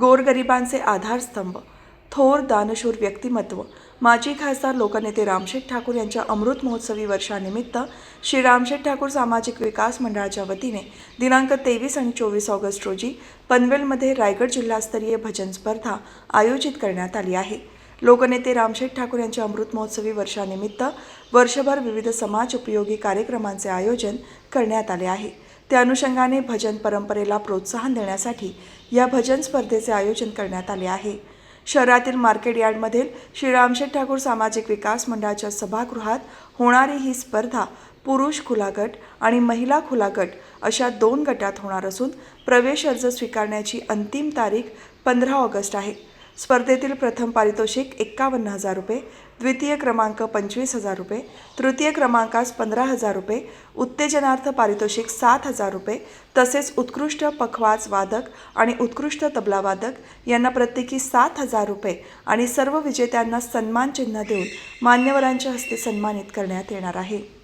गोरगरिबांचे आधारस्तंभ थोर दानशूर व्यक्तिमत्व माजी खासदार लोकनेते रामशेठ ठाकूर यांच्या अमृत महोत्सवी वर्षानिमित्त श्री रामशेठ ठाकूर सामाजिक विकास मंडळाच्या वतीने दिनांक तेवीस आणि चोवीस ऑगस्ट रोजी पनवेलमध्ये रायगड जिल्हास्तरीय भजन स्पर्धा आयोजित करण्यात आली आहे. लोकनेते रामशेठ ठाकूर यांच्या अमृत महोत्सवी वर्षानिमित्त वर्षभर विविध समाज उपयोगी कार्यक्रमांचे आयोजन करण्यात आले आहे. त्या अनुषंगाने भजन परंपरेला प्रोत्साहन देण्यासाठी या भजन स्पर्धेचे आयोजन करण्यात आले आहे. शहरातील मार्केट यार्डमधील श्री रामशेठ ठाकूर सामाजिक विकास मंडळाच्या सभागृहात होणारी ही स्पर्धा पुरुष खुला गट आणि महिला खुला गट अशा दोन गटात होणार असून प्रवेश अर्ज स्वीकारण्याची अंतिम तारीख पंधरा ऑगस्ट आहे. स्पर्धेतील प्रथम पारितोषिक एक्कावन्न हजार रुपये द्वितीय क्रमांक पंचवीस हजार रुपये तृतीय क्रमांकास पंधरा हजार रुपये उत्तेजनार्थ पारितोषिक सात हजार रुपये तसेच उत्कृष्ट पखवाज वादक आणि उत्कृष्ट तबलावादक यांना प्रत्येकी सात हजार रुपये आणि सर्व विजेत्यांना सन्मान चिन्ह देऊन मान्यवरांच्या हस्ते सन्मानित करण्यात येणार आहे.